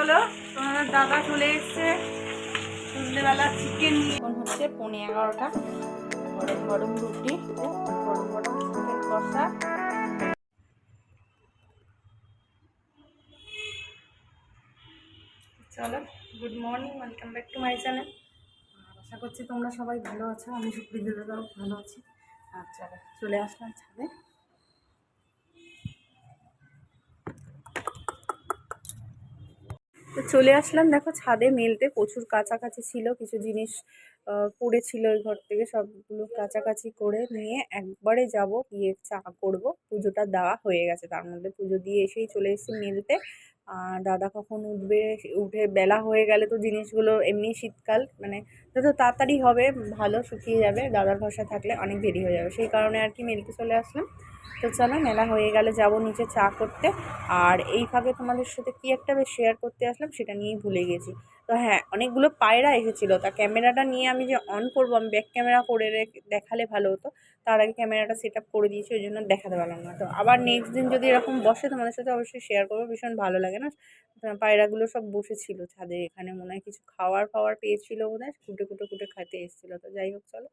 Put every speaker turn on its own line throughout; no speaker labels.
চলো তোমাদের দাদা চলে এসছে। সন্ধ্যেবেলা চিকেন নিয়ে। এখন হচ্ছে পৌনে এগারোটা। গরম গরম রুটি গরম গরম চিকেন কষা। চলো good morning welcome back to my channel আশা করছি তোমরা সবাই ভালো আছো। আমি সুপ্রিয়া দাদাও ভালো আছি। আর চলো, চলে আসলাম ছাদে। তো চলে আসলাম। দেখো ছাদে মেলতে প্রচুর কাছাকাছি ছিল, কিছু জিনিস পড়েছিল ওই ঘর থেকে সবগুলো কাছাকাছি করে নিয়ে একবারে যাব, গিয়ে চা করব। পুজোটা দেওয়া হয়ে গেছে, তার মধ্যে পুজো দিয়ে এসেই চলে এসেছি মেলতে। দাদা কখন উঠবে, উঠে বেলা হয়ে গেলে তো জিনিসগুলো এমনি শীতকাল মানে যত তাড়াতাড়ি হবে ভালো শুকিয়ে যাবে, দাদার ভরসা থাকলে অনেক দেরি হয়ে যাবে। সেই কারণে আর কি মেলতে চলে আসলাম। তো চলো মেলা হয়ে গেলে যাব নিচে চা করতে। আর এই ফাঁকে তোমাদের সাথে কি একটা বেশ শেয়ার করতে আসলাম, সেটা নিয়েই ভুলে গেছি। তো হ্যাঁ অনেকগুলো পায়রা এসেছিল। তা ক্যামেরাটা নিয়ে আমি যে অন করব, আমি ব্যাক ক্যামেরা করে দেখালে ভালো হতো। তার আগে ক্যামেরাটা সেট আপ করে দিয়েছি, ওই জন্য দেখাতে পারলাম না। তো আবার নেক্সট দিন যদি এরকম বসে, তোমাদের সাথে অবশ্যই শেয়ার করব, ভীষণ ভালো লাগে না? পায়রাগুলো সব বসেছিল ছাদে, এখানে মনে হয় কিছু খাওয়ার ফাওয়ার পেয়েছিল বোধ হয় কুটে কুটে কুটে খাইতে এসেছিল। তো যাই হোক, চলো।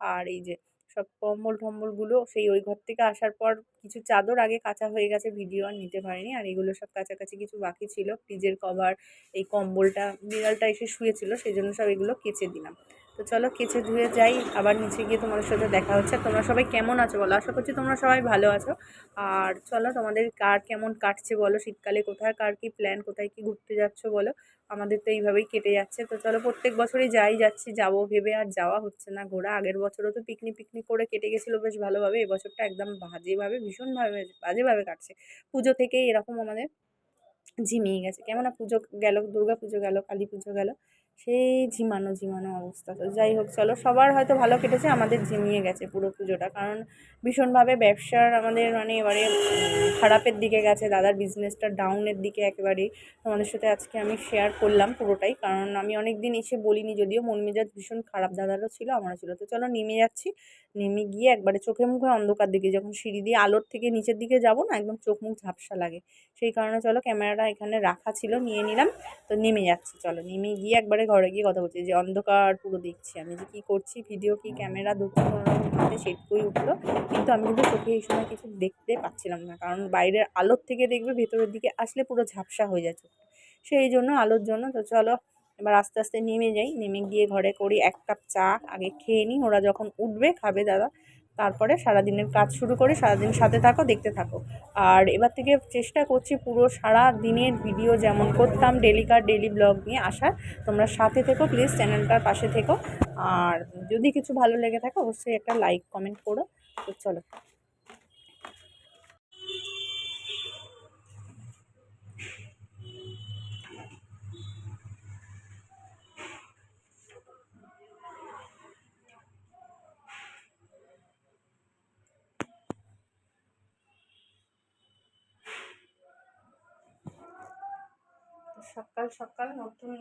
আর এই যে সব কম্বল টম্বলগুলো সেই ওই ঘর থেকে আসার পর কিছু চাদর আগে কাঁচা হয়ে গেছে, ভিডিও আর নিতে পারিনি। আর এগুলো সব কাছাকাছি কিছু বাকি ছিল। ফ্রিজের কভার, এই কম্বলটা, বিড়ালটা এসে শুয়েছিল সেই জন্য সব এগুলো কেচে দিলাম। তো চলো কেচে ধুয়ে যাই, আবার নিচে গিয়ে তোমাদের সাথে দেখা হচ্ছে। তোমরা সবাই কেমন আছো বলো? আশা করছি তোমরা সবাই ভালো আছো। আর চলো তোমাদের কার কেমন কাটছে বলো? শীতকালে কোথায়, কার কি প্ল্যান কোথায় কি ঘুরতে যাচ্ছ বলো? আমাদের তো এইভাবেই কেটে যাচ্ছে। তো চলো প্রত্যেক বছরই যাই, যাচ্ছি, যাব, ভেবে আর যাওয়া হচ্ছে না ঘোরা। আগের বছরও তো পিকনিক পিকনিক করে কেটে গেছিল বেশ ভালোভাবে। এবছরটা একদম বাজেভাবে, ভীষণভাবে বাজেভাবে কাটছে। পুজো থেকেই এরকম আমাদের ঝিমিয়ে গেছে। কেমন পুজো গেল দুর্গা পুজো গেল কালী পুজো গেল। সেই ঝিমানো ঝিমানো অবস্থা। তো যাই হোক, চলো, সবার হয়তো ভালো কেটেছে, আমাদের ঝিমিয়ে গেছে পুরো পুজোটা। কারণ ভীষণভাবে ব্যবসার আমাদের মানে এবারে খারাপের দিকে গেছে, দাদার বিজনেসটা ডাউনের দিকে একেবারেই। তোমাদের সাথে আজকে আমি শেয়ার করলাম পুরোটাই, কারণ আমি অনেক দিন এসে বলিনি, যদিও মন মেজাজ ভীষণ খারাপ। দাদারও ছিল, আমারও ছিল। তো চলো, নেমে যাচ্ছি। নেমে গিয়ে একবারে চোখে মুখে অন্ধকার দিকে। যখন সিঁড়ি দিয়ে আলোর থেকে নিচের দিকে যাব না, একদম চোখ মুখ ঝাপসা লাগে। সেই কারণে চলো ক্যামেরাটা এখানে রাখা ছিল, নিয়ে নিলাম। তো নেমে যাচ্ছি, চলো। নেমে গিয়ে একবারে ঘরে গিয়ে কথা বলছি। যে অন্ধকার পুরো দেখছি আমি যে কী করছি ভিডিও কি, ক্যামেরা দুটো হাতে সেটকই উঠল। কিন্তু আমি কিন্তু চোখে এই সময় কিছু দেখতে পাচ্ছিলাম না। কারণ বাইরের আলোর থেকে দেখবে, ভেতরের দিকে আসলে পুরো ঝাপসা হয়ে চোখটা। সেই জন্য, আলোর জন্য। তো চলো এবার আস্তে আস্তে নেমে যাই। নেমে গিয়ে ঘরে করি এক কাপ চা, আগে খেয়ে নিই। ওরা যখন উঠবে, খাবে দাদা। তারপরে সারাদিনের কাজ শুরু করে। সারাদিন সাথে থাকো, দেখতে থাকো। আর এবার থেকে চেষ্টা করছি পুরো সারা দিনের ভিডিও যেমন করতাম ডেলিকার ডেলি ব্লগ নিয়ে আসার। তোমরা সাথে থেকো, প্লিজ চ্যানেলটার পাশে থেকো। আর যদি কিছু ভালো লেগে থাকে, অবশ্যই একটা লাইক, কমেন্ট করো। তো চলো। সকাল সকাল নতুন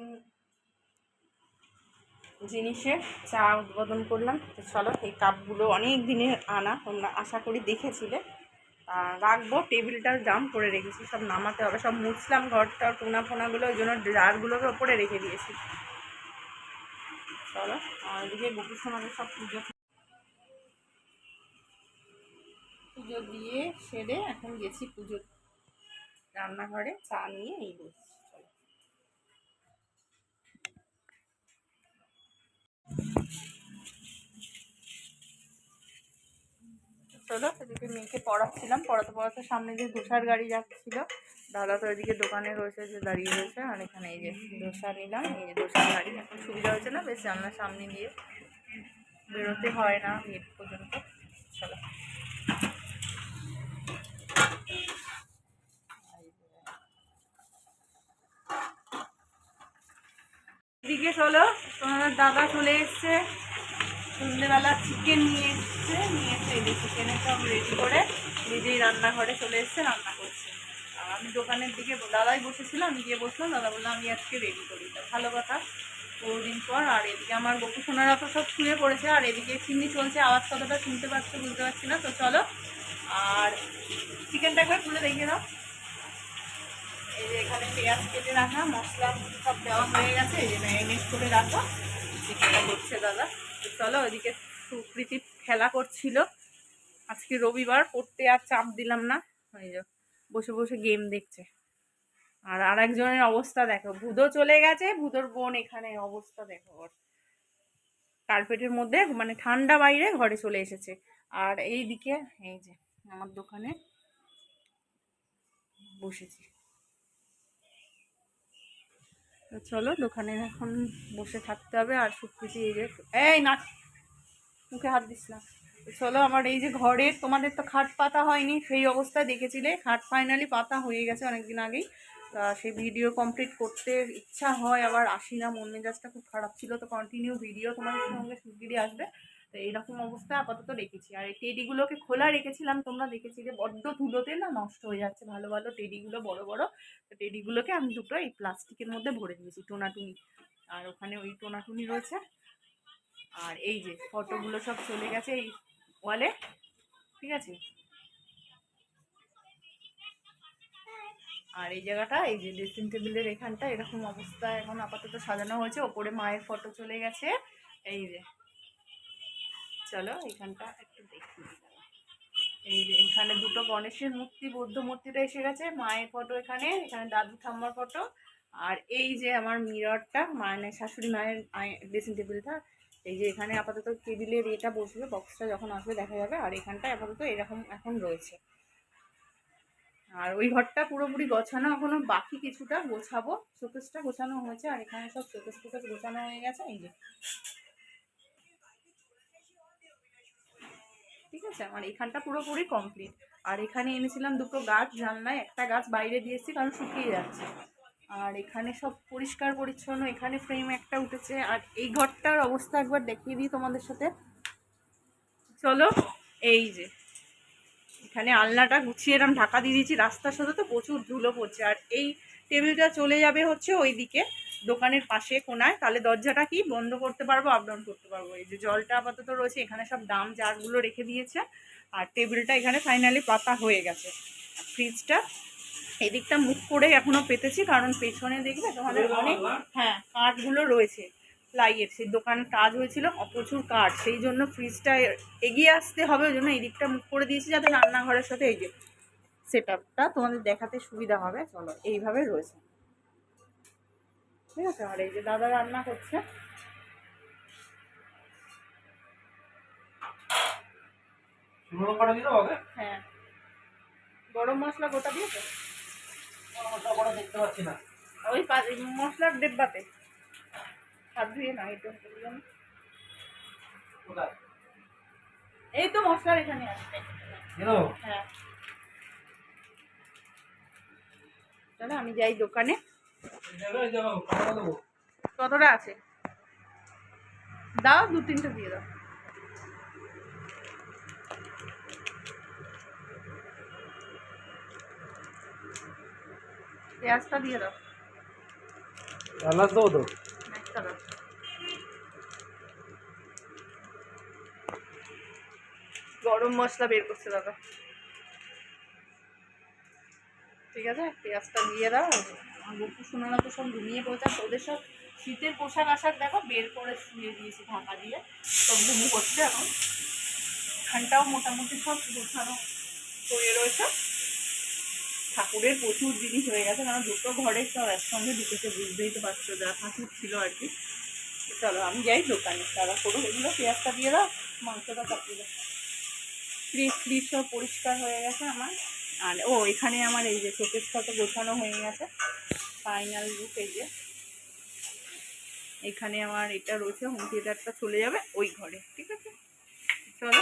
জিনিসে চা উদ্বোধন করলাম। তো চলো, এই কাপগুলো অনেক দিনের আনা, তোমরা আশা করি দেখেছিলে। রাখব, টেবিলটার জাম করে রেখেছি, সব নামাতে হবে। সব মুছলাম ঘরটা টোনা ফোনাগুলো ওই জন্য ড্রারগুলোকে ওপরে রেখে দিয়েছি। চলো এদিকে গোপুর সমাজের সব পুজো। পুজো দিয়ে সেরে এখন গেছি পুজো রান্নাঘরে, চা নিয়ে এই বসছি। চলো এদিকে মেয়েকে পড়াচ্ছিলাম, পড়াতে পড়াতে সামনে যে ধোসার গাড়ি যাচ্ছিল, দাদা তো এদিকে দোকানে রয়েছে যে দাঁড়িয়ে রয়েছে, আর এখানে এই যে ধোসা নিলাম, এই যে ধোসার গাড়ি এখন সুবিধা হয়েছে না, বেশ জানলার সামনে দিয়ে বেরোতে হয় না, গেট পর্যন্ত, চলো। এদিকে চলো তোমার দাদা চলে এসছে। সন্ধ্যেবেলা চিকেন নিয়ে এসছে, নিয়ে এসে এই চিকেনের সব রেডি করে নিজেই রান্নাঘরে চলে এসছে, রান্না করছে। আর আমি দোকানের দিকে দাদাই বসেছিলাম আমি গিয়ে বসলাম, দাদা বললাম আমি আজকে রেডি করি। তা ভালো কথা, বহুদিন পর, আর এদিকে আমার বকু সোনারা তো সব শুয়ে পড়েছে, আর এদিকে চিমনি চলছে, আওয়াজ কতটা শুনতে পাচ্ছ বুঝতে পারছি না, তো চলো। আর চিকেনটা একবার তুলে দেখিয়ে দাও। এই যে এখানে পেঁয়াজ কেটে রাখা, মশলা সব দেওয়া হয়ে গেছে, এই যে ম্যারিনেট করে রাখা। চিকেনটা করছে দাদা। চলো ওইদিকে সুপ্রীতি খেলা করছিল। আজকে রবিবার, পড়তে আর চাপ দিলাম না। এই যে বসে বসে গেম দেখছে। আর আর একজনের অবস্থা দেখো ভুদো চলে গেছে ভুদোর বোন এখানে অবস্থা দেখো ওর। কার্পেটের মধ্যে মানে ঠান্ডা বাইরে ঘরে চলে এসেছে। আর এই দিকে এই যে আমার দোকানে বসেছি। চলো, দোকানে এখন বসে থাকতে হবে আর সুপ্রীতি এই যে, এই না, মুখে হাত দিস না। চলো, আমার এই যে ঘরের তোমাদের তো খাট পাতা হয়নি, সেই অবস্থায় দেখেছিলে, খাট ফাইনালি পাতা হয়ে গেছে অনেকদিন আগেই। তা সেই ভিডিও কমপ্লিট করতে ইচ্ছা হয়, আবার আসি না মন মেজাজটা খুব খারাপ ছিল, তো কন্টিনিউ ভিডিও তোমাদের সঙ্গে শিগগিরই আসবে। তো এইরকম অবস্থায় আপাতত রেখেছি। আর এই টেডিগুলোকে খোলা রেখেছিলাম, তোমরা দেখেছি যে বড্ড ধুলোতে না নষ্ট হয়ে যাচ্ছে, ভালো ভালো টেডিগুলো বড় বড়। তো টেডিগুলোকে আমি দুটো এই প্লাস্টিকের মধ্যে ভরে দিয়েছি, টোনাটুনি। আর ওখানে ওই টোনাটুনি রয়েছে। আর এই যে ফটোগুলো সব চলে গেছে এই ওয়ালে, ঠিক আছে? আর এই জায়গাটা, এই যে ড্রেসিং টেবিলের এখানটা, এরকম অবস্থা এখন আপাতত সাজানো হয়েছে। ওপরে মায়ের ফটো চলে গেছে। এই যে চলো, এখানটা একটু দেখি। এই যে এখানে দুটো গণেশের মূর্তি, বৌদ্ধ মূর্তিটা এসে গেছে, মায়ের ফটো এখানে এখানে দাদু ঠাম্মার ফটো। আর এই যে আমার মিররটা মানে শাশুড়ি মায়ের ড্রেসিং টেবিলটা এই যে এখানে আপাতত টেবিলের এটা বসবে বক্সটা যখন আসবে দেখা যাবে, আর এখানটায় আপাতত এরকম এখন রয়েছে। আর ওই ঘরটা পুরোপুরি গোছানো এখনও, বাকি কিছুটা গোছাবো শোকেসটা গোছানো হয়েছে, আর এখানে সব শোকেস টোকেস গোছানো হয়ে গেছে, এই যে। আছে? আমার এখানটা পুরোপুরি কমপ্লিট আর এখানে এনেছিলাম দুটো গাছ, জানলায় একটা গাছ বাইরে দিয়েছি কারণ শুকিয়ে যাচ্ছে। আর এখানে সব পরিষ্কার পরিচ্ছন্ন, এখানে ফ্রেম একটা উঠেছে। আর এই ঘরটার অবস্থা একবার দেখিয়ে দিই তোমাদের সাথে। চলো, এই যে। এখানে আলনাটা গুছিয়ে এরম ঢাকা দিয়ে দিয়েছি। রাস্তার সাথে তো প্রচুর ধুলো পড়ছে। আর এই টেবিলটা চলে যাবে হচ্ছে ওই দিকে দোকানের পাশে কোনায় তাহলে দরজাটা কি বন্ধ করতে পারব আপ ডাউন করতে পারব? এই যে জলটা আপাতত রয়েছে এখানে সব দাম জারগুলো রেখে দিয়েছে আর টেবিলটা এখানে ফাইনালি পাতা হয়ে গেছে। ফ্রিজটা এদিকটা মুখ করে এখনও পেতেছি কারণ পেছনে দেখবে তোমাদের অনেক হ্যাঁ কাঠগুলো রয়েছে প্লাইয়ের সেই দোকান কাজ হয়েছিল প্রচুর কাঠ সেই জন্য ফ্রিজটা এগিয়ে আসতে হবে ওই জন্য এদিকটা মুখ করে দিয়েছি যাতে রান্নাঘরের সাথে এই যে সেট তোমাদের দেখাতে সুবিধা হবে। চলো এইভাবে রয়েছে। ঠিক আছে? আর এই যে দাদা রান্না করছে। হ্যাঁ। গরম মশলা গোটা দিয়েছে? ওই পা- এই মশলার ডেব্বাতে। হাত ধুয়ে না এটা এই তো মশলার এখানে হ্যাঁ। আমি যাই দোকানে। কতটা আছে? দাও দু তিনটে দিয়ে দাও। পেঁয়াজটা দিয়ে দাও।
আলাদা দেবো তো?
একটা দাও। গরম মশলা বের করছে দাদা। ঠিক আছে? পেঁয়াজটা দিয়ে দাও। গপু তো সব ঘুমিয়ে পড়েছে ওদের সব শীতের পোশাক আশাক দেখো, বের করে শুয়ে দিয়েছি ঢাকা দিয়ে। সব ঘুমু করছে এখন। মোটামুটি সব গোছানো রয়েছে। ঠাকুরের প্রচুর জিনিস হয়ে গেছে, কারণ দুটো ঘরে সব একসঙ্গে ঢুকেছে, বুঝতেই তো পারছ, যা ঠাকুর ছিল আর কি। চলো, আমি যাই দোকানে, তারা করো এগুলো পেঁয়াজটা দিয়ে দাও, মাংসটা চাপিয়ে দাও ফ্রিজ ফ্রিজ সব পরিষ্কার হয়ে গেছে আমার। আর, ও, এখানে আমার এই যে শোকেসটা তো গোছানো হয়ে গেছে ফাইনাল লুক এই যে। এখানে আমার এটা রয়েছে হোম থিয়েটারটা চলে যাবে ওই ঘরে, ঠিক আছে? চলো।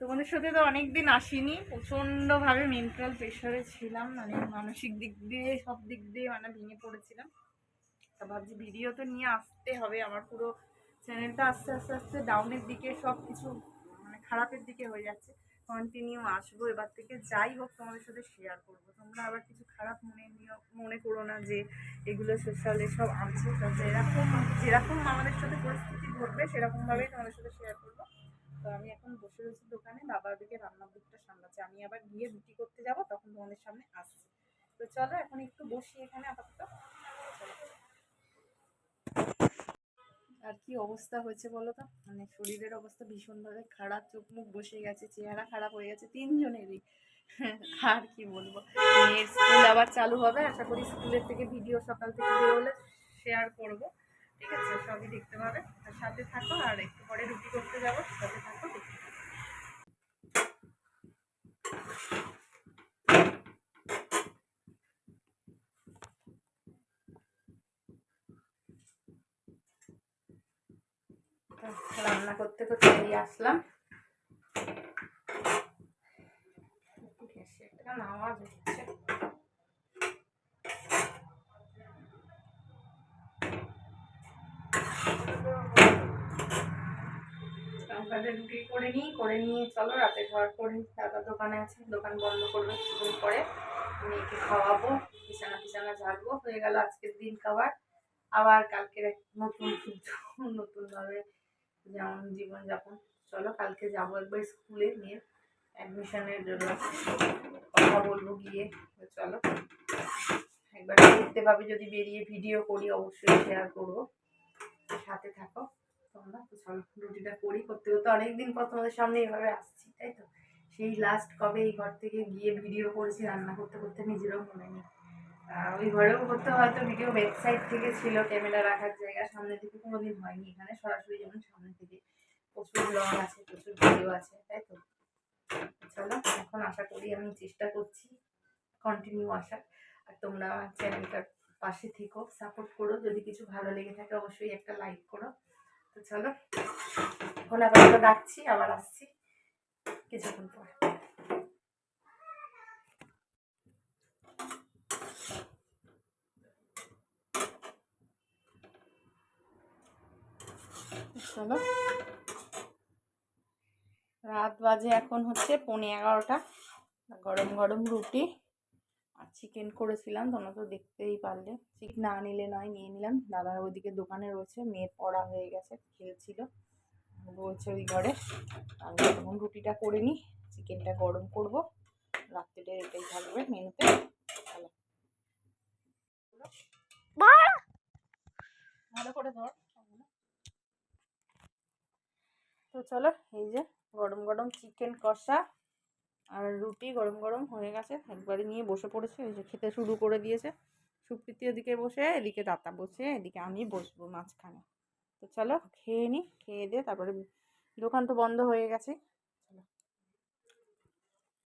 তোমাদের সাথে তো অনেক দিন আসিনি, প্রচণ্ডভাবে মেন্টাল প্রেশারে ছিলাম মানে মানসিক দিক দিয়ে, সব দিক দিয়ে মানে ভেঙে পড়েছিলাম। তা ভাবছি ভিডিও তো নিয়ে আসতে হবে, আমার পুরো চ্যানেলটা আস্তে আস্তে আস্তে ডাউনের দিকে সব কিছু খারাপের দিকে হয়ে যাচ্ছে কন্টিনিউ আসব। এবার থেকে যাই হোক, তোমাদের সাথে শেয়ার করব। তোমরা আবার কিছু খারাপ মনে নিও, মনে করো না যে এগুলো সোশ্যাল এসব আনছে তবে এরকম যেরকম আমাদের সাথে পরিস্থিতি ঘটবে, সেরকমভাবেই তোমাদের সাথে শেয়ার করব। তো আমি এখন বসে রয়েছি দোকানে বাবা ওদিকে রান্নার দিকটা সামলাচ্ছে। আমি আবার গিয়ে রুটি করতে যাব, তখন তোমাদের সামনে আসছি। তো চলো, এখন একটু বসি এখানে আপাতত। আর কি অবস্থা হয়েছে বলো তো? মানে শরীরের অবস্থা ভীষণভাবে খারাপ, চোখ মুখ বসে গেছে, চেহারা খারাপ হয়ে গেছে তিনজনেরই। আর কি বলব? মেয়ের স্কুল আবার চালু হবে, আশা করি স্কুলের থেকে ভিডিও সকাল থেকে বেরোলে শেয়ার করব। ঠিক আছে? সবই দেখতে পাবে। আর সাথে থাকো, আর একটু পরে রুটি করতে যাব, সাথে থাকো। রান্না করতে করতে এই আসলাম। আওয়াজ হচ্ছে সকালে রুটি করে নিই, করে নিয়ে চলো, রাতে খাবার করে। দাদা দোকানে আছে, দোকান বন্ধ করবে কিছুদিন পরে। মেয়েকে খাওয়াবো, বিছানা বিছানা ঝাড়বো। হয়ে গেল আজকের দিন খাবার। আবার কালকের নতুন নতুনভাবে যেমন জীবনযাপন। চলো কালকে যাব একবার স্কুলে নিয়ে অ্যাডমিশনের জন্য কথা বলব গিয়ে। চলো। একবার দেখতে পাবে, যদি বেরিয়ে ভিডিও করি অবশ্যই শেয়ার করব। সাথে থাকো তোমরা। তো চলো, রুটিটা করি করতে করতে অনেকদিন পর তোমাদের সামনে এইভাবে আসছি, তাই তো? সেই লাস্ট কবে এই ঘর থেকে গিয়ে ভিডিও করেছি, রান্না করতে করতে নিজেরও মনে নেই। ওই ঘরেও করতে হয়তো ভিডিও ব্যাক সাইড থেকে ছিল ক্যামেরা রাখার জায়গা সামনে থেকে কোনোদিন হয়নি। এখানে সরাসরি যেমন সামনে থেকে প্রচুর ব্লগ আছে, প্রচুর ভিডিও আছে, তাই তো? চলো এখন আশা করি আমি চেষ্টা করছি কন্টিনিউ আসার। আর তোমরা আমার চ্যানেলটার পাশে থেকো সাপোর্ট করো। যদি কিছু ভালো লেগে থাকে অবশ্যই একটা লাইক করো। তো চলো, এখন আবার ডাকছি আবার আসছি কিছুক্ষণ পর। চলো। রাত বাজে এখন হচ্ছে পৌনে এগারোটা। গরম গরম রুটি আর চিকেন করেছিলাম তোমরা তো দেখতেই পারলে। ঠিক না নিলে নয় নিয়ে নিলাম। দাদা ওইদিকে দোকানে রয়েছে মেয়ের পড়া হয়ে গেছে খেলছিল। রয়েছে ওই ঘরে। আমি তখন রুটিটা করে নিই চিকেনটা গরম করব। রাত্রিটা এটাই থাকবে মেনুতে। ভালো করে ধর। তো চলো, এই যে গরম গরম চিকেন কষা আর রুটি গরম গরম হয়ে গেছে। একবারে নিয়ে বসে পড়েছে, এই যে খেতে শুরু করে দিয়েছে। সুপ্রীতি ওদিকে বসে, এদিকে দাতা বসে, এদিকে আমি বসবো মাঝখানে। তো চলো, খেয়ে নিই খেয়ে দিয়ে তারপরে দোকান তো বন্ধ হয়ে গেছে।